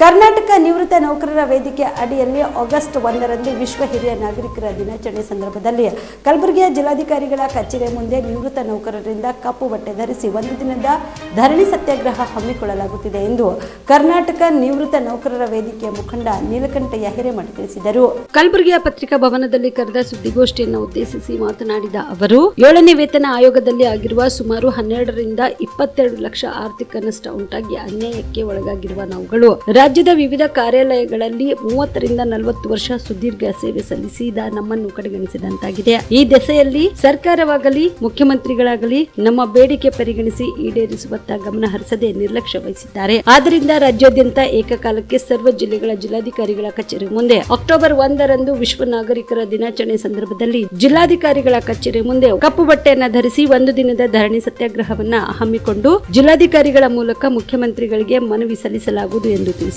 ಕರ್ನಾಟಕ ನಿವೃತ್ತ ನೌಕರರ ವೇದಿಕೆ ಅಡಿಯಲ್ಲಿ ಆಗಸ್ಟ್ ಒಂದರಂದು ವಿಶ್ವ ಹಿರಿಯ ನಾಗರಿಕರ ದಿನಾಚರಣೆ ಸಂದರ್ಭದಲ್ಲಿ ಕಲಬುರಗಿಯ ಜಿಲ್ಲಾಧಿಕಾರಿಗಳ ಕಚೇರಿ ಮುಂದೆ ನಿವೃತ್ತ ನೌಕರರಿಂದ ಕಪ್ಪು ಬಟ್ಟೆ ಧರಿಸಿ ಒಂದು ದಿನದ ಧರಣಿ ಸತ್ಯಾಗ್ರಹ ಹಮ್ಮಿಕೊಳ್ಳಲಾಗುತ್ತಿದೆ ಎಂದು ಕರ್ನಾಟಕ ನಿವೃತ್ತ ನೌಕರರ ವೇದಿಕೆಯ ಮುಖಂಡ ನೀಲಕಂಠಯ್ಯ ಹಿರೇಮಠ ತಿಳಿಸಿದರು. ಕಲಬುರಗಿಯ ಪತ್ರಿಕಾ ಭವನದಲ್ಲಿ ಕರೆದ ಸುದ್ದಿಗೋಷ್ಠಿಯನ್ನು ಉದ್ದೇಶಿಸಿ ಮಾತನಾಡಿದ ಅವರು, ಏಳನೇ ವೇತನ ಆಯೋಗದಲ್ಲಿ ಆಗಿರುವ ಸುಮಾರು ಹನ್ನೆರಡರಿಂದ ಇಪ್ಪತ್ತೆರಡು ಲಕ್ಷ ಆರ್ಥಿಕ ನಷ್ಟ ಉಂಟಾಗಿ ಅನ್ಯಾಯಕ್ಕೆ ಒಳಗಾಗಿರುವ ನಾವುಗಳು ರಾಜ್ಯದ ವಿವಿಧ ಕಾರ್ಯಾಲಯಗಳಲ್ಲಿ ಮೂವತ್ತರಿಂದ ನಲವತ್ತು ವರ್ಷ ಸುದೀರ್ಘ ಸೇವೆ ಸಲ್ಲಿಸಿದ ನಮ್ಮನ್ನು ಕಡೆಗಣಿಸಿದಂತಾಗಿದೆ. ಈ ದೆಸೆಯಲ್ಲಿ ಸರ್ಕಾರವಾಗಲಿ, ಮುಖ್ಯಮಂತ್ರಿಗಳಾಗಲಿ ನಮ್ಮ ಬೇಡಿಕೆ ಪರಿಗಣಿಸಿ ಈಡೇರಿಸುವತ್ತ ಗಮನ ಹರಿಸದೆ ನಿರ್ಲಕ್ಷ್ಯ ವಹಿಸಿದ್ದಾರೆ. ಆದ್ದರಿಂದ ರಾಜ್ಯಾದ್ಯಂತ ಏಕಕಾಲಕ್ಕೆ ಸರ್ವ ಜಿಲ್ಲೆಗಳ ಜಿಲ್ಲಾಧಿಕಾರಿಗಳ ಕಚೇರಿ ಮುಂದೆ ಅಕ್ಟೋಬರ್ ಒಂದರಂದು ವಿಶ್ವ ನಾಗರಿಕರ ದಿನಾಚರಣೆ ಸಂದರ್ಭದಲ್ಲಿ ಜಿಲ್ಲಾಧಿಕಾರಿಗಳ ಕಚೇರಿ ಮುಂದೆ ಕಪ್ಪು ಬಟ್ಟೆಯನ್ನು ಧರಿಸಿ ಒಂದು ದಿನದ ಧರಣಿ ಸತ್ಯಾಗ್ರಹವನ್ನ ಹಮ್ಮಿಕೊಂಡು ಜಿಲ್ಲಾಧಿಕಾರಿಗಳ ಮೂಲಕ ಮುಖ್ಯಮಂತ್ರಿಗಳಿಗೆ ಮನವಿ ಸಲ್ಲಿಸಲಾಗುವುದು ಎಂದು ತಿಳಿಸಿದರು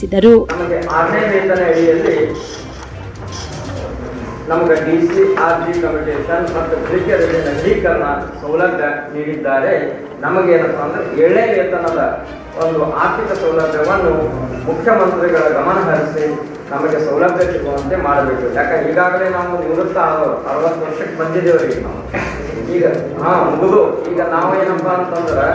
ಅಡಿಯಲ್ಲಿ ನಮಗೆ D C R G commutation ಮತ್ತು ಬ್ರಿಗೇಡ್ಗೆ ನವೀಕರಣ ಸೌಲಭ್ಯ ನೀಡಿದ್ದಾರೆ. ನಮಗೇನಪ್ಪ ಅಂದರೆ ಏಳೇ ವೇತನದ ಒಂದು ಆರ್ಥಿಕ ಸೌಲಭ್ಯವನ್ನು ಮುಖ್ಯಮಂತ್ರಿಗಳ ಗಮನ ಹರಿಸಿ ನಮಗೆ ಸೌಲಭ್ಯ ಸಿಗುವಂತೆ ಮಾಡಬೇಕು. ಯಾಕಂದ್ರೆ ಈಗಾಗಲೇ ನಾವು ನಿವೃತ್ತ ಅರವತ್ತು ವರ್ಷಕ್ಕೆ ಬಂದಿದ್ದೇವೆ ನಾವು. ಈಗ, ಹಾ ಮುಗಿದು ಈಗ ನಾವು ಏನಪ್ಪ ಅಂತಂದ್ರೆ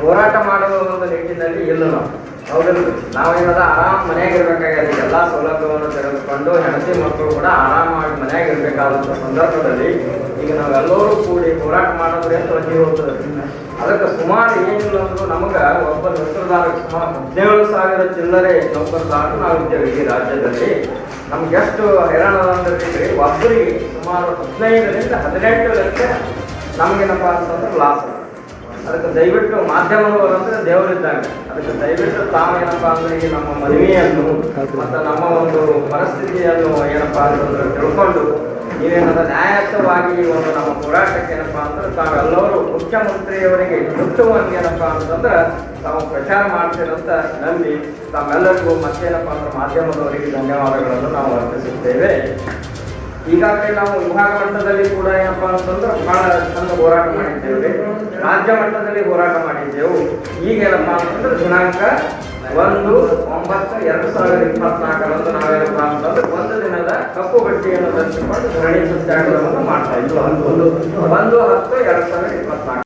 ಹೋರಾಟ ಮಾಡುವ ಒಂದು ನಿಟ್ಟಿನಲ್ಲಿ ಇಲ್ಲ ನಾವು. ಹೌದಲ್ಲ ನಾವೇನದ ಆರಾಮ್ ಮನ್ಯಾಗ ಇರ್ಬೇಕಾಗ್ಯದ ಎಲ್ಲಾ ಸೌಲಭ್ಯವನ್ನು ತೆಗೆದುಕೊಂಡು ಹೆಂಡತಿ ಮಕ್ಕಳು ಕೂಡ ಆರಾಮಾಗಿ ಮನ್ಯಾಗ ಇರ್ಬೇಕಾದಂತ ಸಂದರ್ಭದಲ್ಲಿ ಈಗ ನಾವೆಲ್ಲರೂ ಕೂಡಿ ಹೋರಾಟ ಮಾಡೋದ್ರೆ ಅಂತ ಅಜ್ಜಿ ಹೋಗ್ತದೆ. ಅದಕ್ಕೆ ಸುಮಾರು ಏನಿಲ್ಲ ಅಂದ್ರೂ ನಮಗೆ ಒಬ್ಬ ನೌಕರದಾರ ಸುಮಾರು ಹದಿನೇಳು ಸಾವಿರ ಚಿಲ್ಲರೆ ನೌಕರದಾರರು ನಾವು ಇದ್ದೇವೆ ಈ ರಾಜ್ಯದಲ್ಲಿ. ನಮ್ಗೆ ಎಷ್ಟು ಹೈರಾಣ ಅಂದ್ರೆ ಒಬ್ಬರಿಗೆ ಸುಮಾರು ಹದಿನೈದರಿಂದ ಹದಿನೆಂಟು ಲಕ್ಷ ನಮಗೇನಪ್ಪ ಅಂತಂದ್ರೆ ಲಾಸ್ ಅದಕ್ಕೆ ದಯವಿಟ್ಟು ಮಾಧ್ಯಮಗಳು ಅಂದರೆ ದೇವರಿದ್ದಂಗೆ ಅದಕ್ಕೆ ದಯವಿಟ್ಟು ತಾವೇನಪ್ಪ ಅಂದ್ರೆ ಈ ನಮ್ಮ ಮದುವೆಯನ್ನು ಮತ್ತು ನಮ್ಮ ಒಂದು ಪರಿಸ್ಥಿತಿಯನ್ನು ಏನಪ್ಪ ಅಂತಂದ್ರೆ ತಿಳ್ಕೊಂಡು ನೀವೇನದ ನ್ಯಾಯಯುತವಾಗಿ ಒಂದು ನಮ್ಮ ಹೋರಾಟಕ್ಕೆ ಏನಪ್ಪ ಅಂದ್ರೆ ತಾವೆಲ್ಲರೂ ಮುಖ್ಯಮಂತ್ರಿಯವರಿಗೆ ಮುಟ್ಟುವಂಗೆ ಏನಪ್ಪ ಅಂತಂದ್ರೆ ತಾವು ಪ್ರಚಾರ ಮಾಡ್ತೀರಂತ ನಂಬಿ ತಾವೆಲ್ಲರಿಗೂ ಮತ್ತೇನಪ್ಪ ಅಂದ್ರೆ ಮಾಧ್ಯಮದವರಿಗೆ ಧನ್ಯವಾದಗಳನ್ನು ನಾವು ಅರ್ಪಿಸುತ್ತೇವೆ. ಈಗಾಗಲೇ ನಾವು ವಿಭಾಗ ಮಟ್ಟದಲ್ಲಿ ಕೂಡ ಏನಪ್ಪ ಅಂತಂದ್ರೆ ಬಹಳ ಚಂದ ಹೋರಾಟ ಮಾಡಿದ್ದೇವೆ. ರಾಜ್ಯ ಮಟ್ಟದಲ್ಲಿ ಹೋರಾಟ ಮಾಡಿದ್ದೆವು. ಈಗ ಏನಪ್ಪ ಅಂತಂದ್ರೆ ದಿನಾಂಕ ಒಂದು ಒಂಬತ್ತು ಎರಡು ಸಾವಿರದ ಇಪ್ಪತ್ನಾಲ್ಕರಂದು ನಾವೇನಪ್ಪ ಅಂತಂದ್ರೆ ಒಂದು ದಿನದ ಕಪ್ಪು ಬಟ್ಟೆಯನ್ನು ಧರಿಸಿಕೊಂಡು ಧರಣಿ ಸತ್ಯಾಗ್ರಹವನ್ನು ಮಾಡ್ತಾ ಇದ್ವು. ಒಂದು ಒಂದು ಹತ್ತು, ಎರಡು ಸಾವಿರದ ಇಪ್ಪತ್ನಾಲ್ಕು.